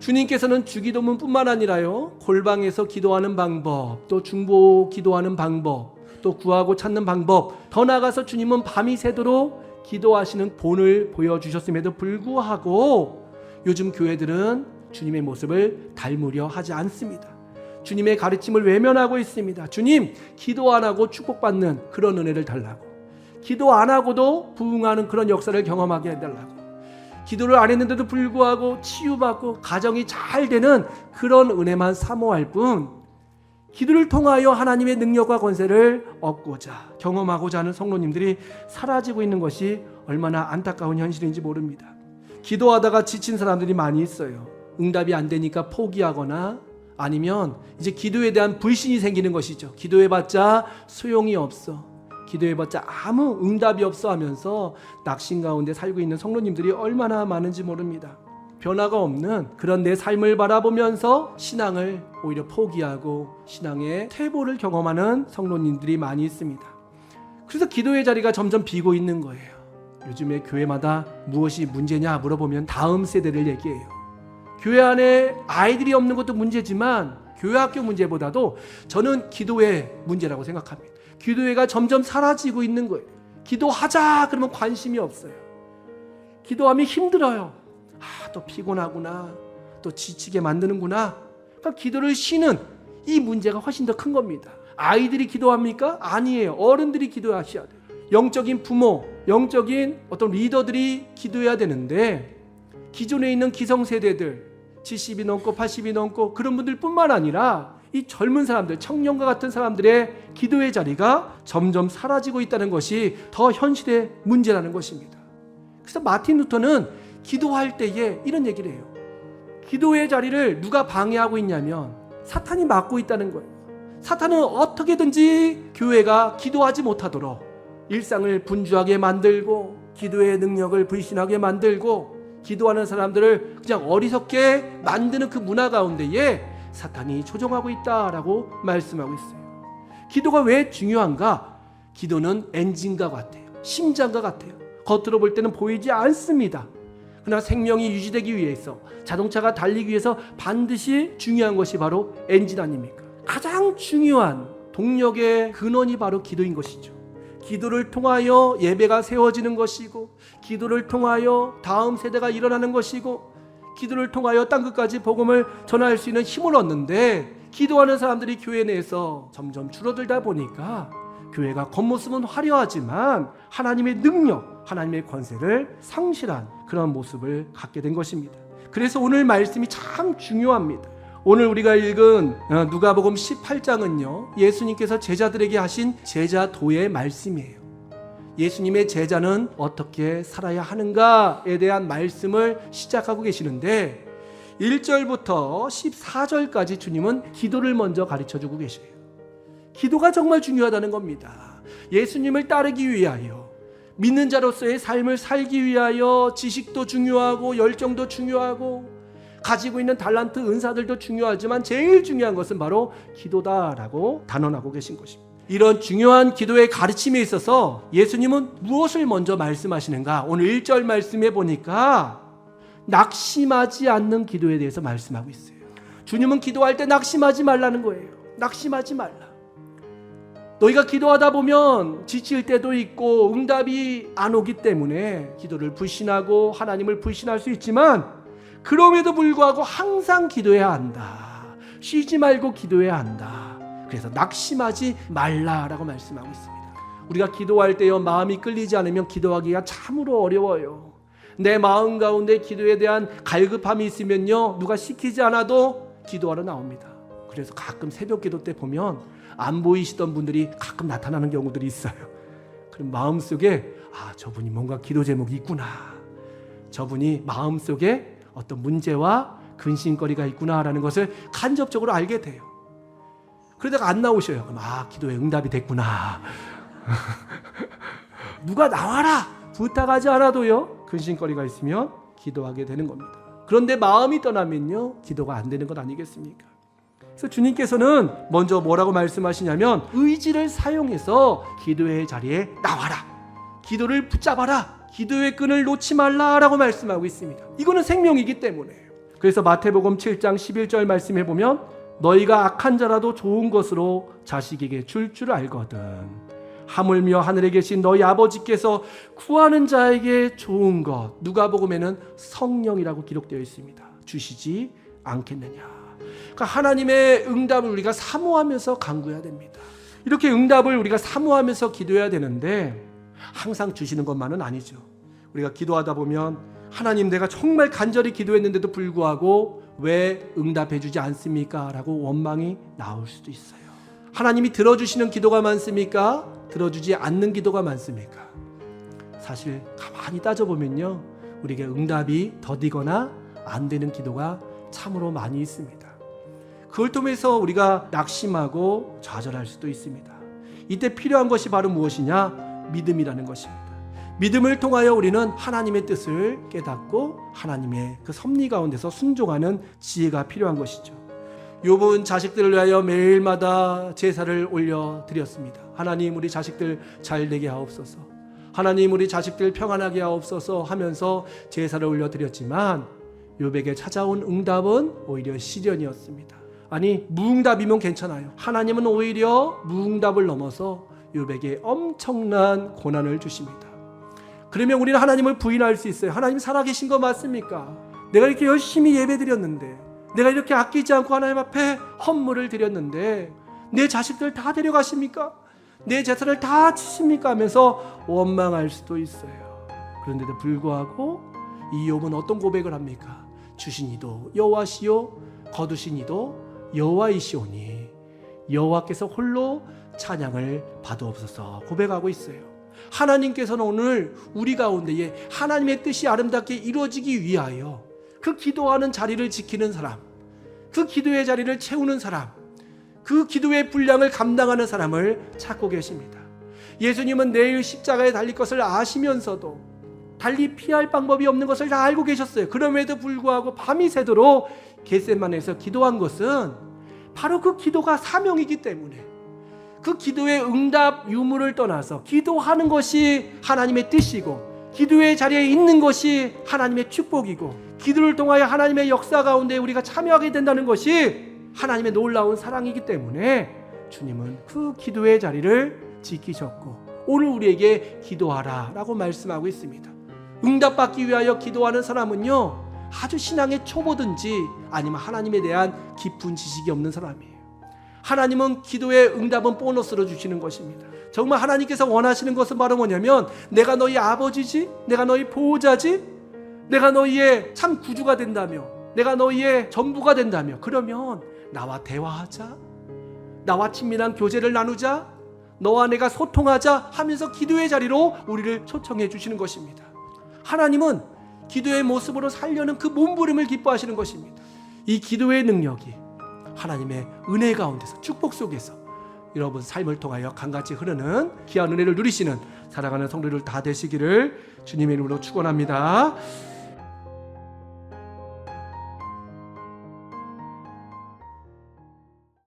주님께서는 주기도문뿐만 아니라요 골방에서 기도하는 방법, 또 중보 기도하는 방법, 또 구하고 찾는 방법, 더 나아가서 주님은 밤이 새도록 기도하시는 본을 보여주셨음에도 불구하고 요즘 교회들은 주님의 모습을 닮으려 하지 않습니다. 주님의 가르침을 외면하고 있습니다. 주님, 기도 안 하고 축복받는 그런 은혜를 달라고. 기도 안 하고도 부흥하는 그런 역사를 경험하게 해달라고. 기도를 안 했는데도 불구하고 치유받고 가정이 잘 되는 그런 은혜만 사모할 뿐 기도를 통하여 하나님의 능력과 권세를 얻고자 경험하고자 하는 성도님들이 사라지고 있는 것이 얼마나 안타까운 현실인지 모릅니다. 기도하다가 지친 사람들이 많이 있어요. 응답이 안 되니까 포기하거나 아니면 이제 기도에 대한 불신이 생기는 것이죠. 기도해봤자 소용이 없어. 기도해봤자 아무 응답이 없어 하면서 낙심 가운데 살고 있는 성도님들이 얼마나 많은지 모릅니다. 변화가 없는 그런 내 삶을 바라보면서 신앙을 오히려 포기하고 신앙의 퇴보를 경험하는 성도님들이 많이 있습니다. 그래서 기도의 자리가 점점 비고 있는 거예요. 요즘에 교회마다 무엇이 문제냐 물어보면 다음 세대를 얘기해요. 교회 안에 아이들이 없는 것도 문제지만 교회 학교 문제보다도 저는 기도의 문제라고 생각합니다. 기도회가 점점 사라지고 있는 거예요. 기도하자 그러면 관심이 없어요. 기도하면 힘들어요. 아, 또 피곤하구나. 또 지치게 만드는구나. 그러니까 기도를 쉬는 이 문제가 훨씬 더 큰 겁니다. 아이들이 기도합니까? 아니에요. 어른들이 기도하셔야 돼요. 영적인 부모, 영적인 어떤 리더들이 기도해야 되는데 기존에 있는 기성세대들 70이 넘고 80이 넘고 그런 분들뿐만 아니라 이 젊은 사람들, 청년과 같은 사람들의 기도의 자리가 점점 사라지고 있다는 것이 더 현실의 문제라는 것입니다. 그래서 마틴 루터는 기도할 때에 이런 얘기를 해요. 기도의 자리를 누가 방해하고 있냐면 사탄이 막고 있다는 거예요. 사탄은 어떻게든지 교회가 기도하지 못하도록 일상을 분주하게 만들고 기도의 능력을 불신하게 만들고 기도하는 사람들을 그냥 어리석게 만드는 그 문화 가운데에 사탄이 조종하고 있다라고 말씀하고 있어요. 기도가 왜 중요한가? 기도는 엔진과 같아요. 심장과 같아요. 겉으로 볼 때는 보이지 않습니다. 그러나 생명이 유지되기 위해서 자동차가 달리기 위해서 반드시 중요한 것이 바로 엔진 아닙니까? 가장 중요한 동력의 근원이 바로 기도인 것이죠. 기도를 통하여 예배가 세워지는 것이고 기도를 통하여 다음 세대가 일어나는 것이고 기도를 통하여 땅 끝까지 복음을 전할 수 있는 힘을 얻는데 기도하는 사람들이 교회 내에서 점점 줄어들다 보니까 교회가 겉모습은 화려하지만 하나님의 능력, 하나님의 권세를 상실한 그런 모습을 갖게 된 것입니다. 그래서 오늘 말씀이 참 중요합니다. 오늘 우리가 읽은 어, 누가복음 18장은요. 예수님께서 제자들에게 하신 제자도의 말씀이에요. 예수님의 제자는 어떻게 살아야 하는가에 대한 말씀을 시작하고 계시는데 1절부터 14절까지 주님은 기도를 먼저 가르쳐 주고 계셔요. 기도가 정말 중요하다는 겁니다. 예수님을 따르기 위하여 믿는 자로서의 삶을 살기 위하여 지식도 중요하고 열정도 중요하고 가지고 있는 달란트 은사들도 중요하지만 제일 중요한 것은 바로 기도다라고 단언하고 계신 것입니다. 이런 중요한 기도의 가르침에 있어서 예수님은 무엇을 먼저 말씀하시는가? 오늘 1절 말씀해 보니까 낙심하지 않는 기도에 대해서 말씀하고 있어요. 주님은 기도할 때 낙심하지 말라는 거예요. 낙심하지 말라. 너희가 기도하다 보면 지칠 때도 있고 응답이 안 오기 때문에 기도를 불신하고 하나님을 불신할 수 있지만 그럼에도 불구하고 항상 기도해야 한다. 쉬지 말고 기도해야 한다. 그래서 낙심하지 말라라고 말씀하고 있습니다. 우리가 기도할 때요 마음이 끌리지 않으면 기도하기가 참으로 어려워요. 내 마음 가운데 기도에 대한 갈급함이 있으면요 누가 시키지 않아도 기도하러 나옵니다. 그래서 가끔 새벽 기도 때 보면 안 보이시던 분들이 가끔 나타나는 경우들이 있어요. 그럼 마음 속에 아 저분이 뭔가 기도 제목이 있구나. 저분이 마음 속에 어떤 문제와 근심거리가 있구나라는 것을 간접적으로 알게 돼요. 그러다가 안 나오셔요. 그럼 아 기도에 응답이 됐구나. 누가 나와라 부탁하지 않아도요 근심거리가 있으면 기도하게 되는 겁니다. 그런데 마음이 떠나면요 기도가 안 되는 것 아니겠습니까? 그래서 주님께서는 먼저 뭐라고 말씀하시냐면 의지를 사용해서 기도의 자리에 나와라. 기도를 붙잡아라. 기도의 끈을 놓지 말라라고 말씀하고 있습니다. 이거는 생명이기 때문에 그래서 마태복음 7장 11절 말씀해 보면 너희가 악한 자라도 좋은 것으로 자식에게 줄줄 알거든. 하물며 하늘에 계신 너희 아버지께서 구하는 자에게 좋은 것 누가복음에는 성령이라고 기록되어 있습니다. 주시지 않겠느냐. 그러니까 하나님의 응답을 우리가 사모하면서 간구해야 됩니다. 이렇게 응답을 우리가 사모하면서 기도해야 되는데 항상 주시는 것만은 아니죠. 우리가 기도하다 보면 하나님 내가 정말 간절히 기도했는데도 불구하고 왜 응답해 주지 않습니까? 라고 원망이 나올 수도 있어요. 하나님이 들어주시는 기도가 많습니까? 들어주지 않는 기도가 많습니까? 사실 가만히 따져보면요. 우리에게 응답이 더디거나 안 되는 기도가 참으로 많이 있습니다. 그걸 통해서 우리가 낙심하고 좌절할 수도 있습니다. 이때 필요한 것이 바로 무엇이냐? 믿음이라는 것입니다. 믿음을 통하여 우리는 하나님의 뜻을 깨닫고 하나님의 그 섭리 가운데서 순종하는 지혜가 필요한 것이죠. 욥은 자식들을 위하여 매일마다 제사를 올려 드렸습니다. 하나님 우리 자식들 잘 되게 하옵소서. 하나님 우리 자식들 평안하게 하옵소서 하면서 제사를 올려 드렸지만 욥에게 찾아온 응답은 오히려 시련이었습니다. 아니 무응답이면 괜찮아요. 하나님은 오히려 무응답을 넘어서 욥에게 엄청난 고난을 주십니다. 그러면 우리는 하나님을 부인할 수 있어요. 하나님 살아계신 거 맞습니까? 내가 이렇게 열심히 예배 드렸는데, 내가 이렇게 아끼지 않고 하나님 앞에 헌물을 드렸는데, 내 자식들 다 데려가십니까? 내 재산을 다 치십니까? 하면서 원망할 수도 있어요. 그런데도 불구하고 이 욥은 어떤 고백을 합니까? 주신 이도 여호와시요 거두신 이도 여호와이시오니 여호와께서 홀로 찬양을 받으옵소서 고백하고 있어요. 하나님께서는 오늘 우리 가운데에 하나님의 뜻이 아름답게 이루어지기 위하여 그 기도하는 자리를 지키는 사람, 그 기도의 자리를 채우는 사람, 그 기도의 분량을 감당하는 사람을 찾고 계십니다. 예수님은 내일 십자가에 달릴 것을 아시면서도 달리 피할 방법이 없는 것을 다 알고 계셨어요. 그럼에도 불구하고 밤이 새도록 겟세만에서 기도한 것은 바로 그 기도가 사명이기 때문에 그 기도의 응답 유무를 떠나서 기도하는 것이 하나님의 뜻이고 기도의 자리에 있는 것이 하나님의 축복이고 기도를 통하여 하나님의 역사 가운데 우리가 참여하게 된다는 것이 하나님의 놀라운 사랑이기 때문에 주님은 그 기도의 자리를 지키셨고 오늘 우리에게 기도하라 라고 말씀하고 있습니다. 응답받기 위하여 기도하는 사람은요 아주 신앙의 초보든지 아니면 하나님에 대한 깊은 지식이 없는 사람이에요. 하나님은 기도의 응답은 보너스로 주시는 것입니다. 정말 하나님께서 원하시는 것은 바로 뭐냐면 내가 너희 아버지지, 내가 너희 보호자지, 내가 너희의 참 구주가 된다며, 내가 너희의 전부가 된다며. 그러면 나와 대화하자, 나와 친밀한 교제를 나누자, 너와 내가 소통하자 하면서 기도의 자리로 우리를 초청해 주시는 것입니다. 하나님은 기도의 모습으로 살려는 그 몸부림을 기뻐하시는 것입니다. 이 기도의 능력이 하나님의 은혜 가운데서 축복 속에서 여러분 삶을 통하여 강같이 흐르는 귀한 은혜를 누리시는 사랑하는 성도들 다 되시기를 주님의 이름으로 축원합니다.